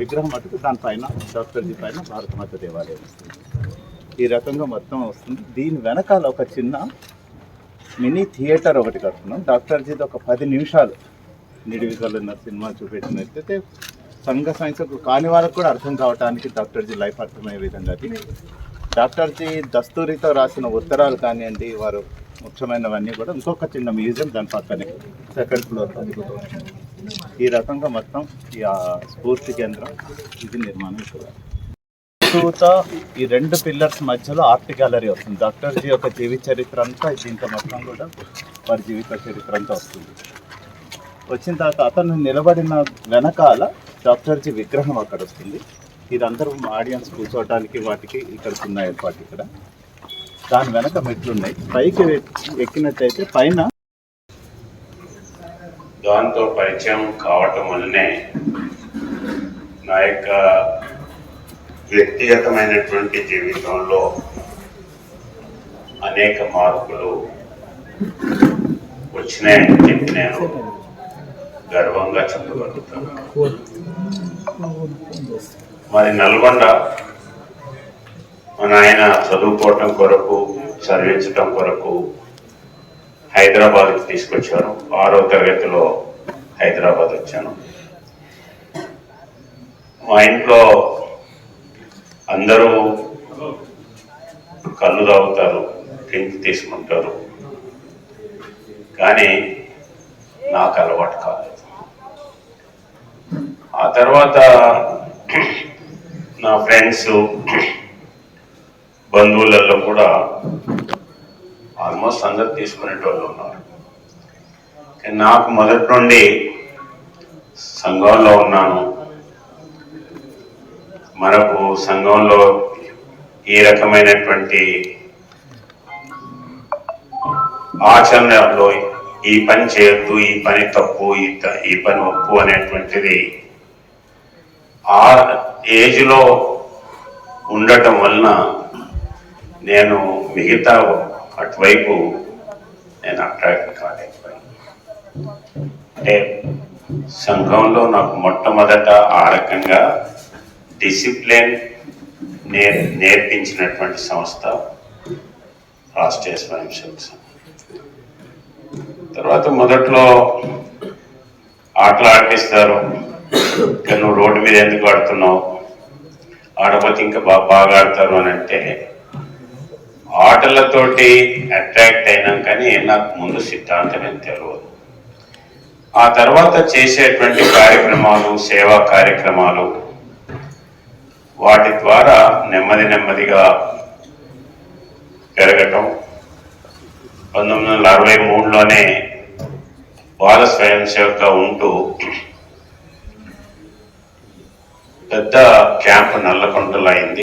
విగ్రహం మటుకు దానిపైన డాక్టర్జీ పైన భారతమాత దేవాలయం వస్తుంది. ఈ రకంగా మొత్తం వస్తుంది. దీని వెనకాల ఒక చిన్న మినీ థియేటర్ ఒకటి కడుతున్నాం. డాక్టర్జీది ఒక పది నిమిషాలు నిడివిగలు ఉన్న సినిమా చూపెట్టినట్లయితే సంఘ సంస్థకు కాని వాళ్ళకు కూడా అర్థం కావడానికి డాక్టర్జీ లైఫ్ అర్థమయ్యే విధంగా అది. డాక్టర్జీ దస్తూరితో రాసిన ఉత్తరాలు కానివ్వండి వారు ముఖ్యమైనవన్నీ కూడా ఇంకొక చిన్న మ్యూజియం దాని పక్కనే సెకండ్ ఫ్లోర్ ఈ రకంగా మొత్తం ఈ స్ఫూర్తి కేంద్రం ఇది నిర్మాణం చూడాలి ఈ రెండు పిల్లర్స్ మధ్యలో ఆర్ట్ గ్యాలరీ వస్తుంది. డాక్టర్ జీ యొక్క జీవిత చరిత్ర అంతా దీంతో మొత్తం కూడా వారి జీవిత చరిత్ర అంతా వస్తుంది. వచ్చిన తర్వాత అతను నిలబడిన వెనకాల డాక్టర్ జీ విగ్రహం అక్కడ వస్తుంది. ఇదందరూ ఆడియన్స్ కూర్చోవడానికి వాటికి ఇక్కడ ఉన్న ఏర్పాటు ఇక్కడ. దాని వెనక మెట్లు ఉన్నాయి. పైకి ఎక్కినట్టయితే పైన దాంతో పరిచయం కావటం వల్లనే నా యొక్క వ్యక్తిగతమైనటువంటి జీవితంలో అనేక మార్పులు వచ్చినాయని చెప్పి నేను గర్వంగా చెప్పగలుగుతాను. మరి నల్గొండ మన ఆయన చదువుకోవటం కొరకు చదివించటం కొరకు హైదరాబాద్కి తీసుకొచ్చారు ఆరో తరగతిలో హైదరాబాద్ వచ్చాను. మా ఇంట్లో అందరూ కళ్ళు తాగుతారు డ్రింక్ తీసుకుంటారు. కానీ నాకు అలవాటు కాలేదు. ఆ తర్వాత నా ఫ్రెండ్స్ బంధువులలో కూడా ఆల్మోస్ట్ అందరు తీసుకునేటోళ్ళు ఉన్నారు. కానీ నాకు మొదటి నుండి సంఘంలో ఉన్నాను. మనకు సంఘంలో ఈ రకమైనటువంటి ఆచరణలో ఈ పని చేయొద్దు ఈ పని తప్పు ఈ ఈ పని ఒప్పు అనేటువంటిది ఆ ఏజ్లో ఉండటం వలన నేను మిగతా అటువైపు నేను అట్రాక్ట్ కాలేకపోయాను అంటే సంఘంలో నాకు మొట్టమొదట ఆ రకంగా డిసిప్లిన్ నేర్ నేర్పించినటువంటి సంస్థ రాష్ట్రీయ స్వయం సేవక తర్వాత మొదట్లో ఆటలు ఆడిపిస్తారు ఇంకా నువ్వు రోడ్డు మీద ఎందుకు ఆడుతున్నావు? ఆడపోతే ఇంకా బాగా బాగా ఆడతారు అని అంటే ఆటలతోటి అట్రాక్ట్ అయినాం కానీ నాకు ముందు సిద్ధాంతం ఏం తెలియదు ఆ తర్వాత చేసేటువంటి కార్యక్రమాలు సేవా కార్యక్రమాలు వాటి ద్వారా నెమ్మది నెమ్మదిగా పెరగటం. పంతొమ్మిది వందల అరవై మూడులోనే బాల స్వయం సేవక ఉంటూ పెద్ద క్యాంప్ నల్లకొండలో అయింది.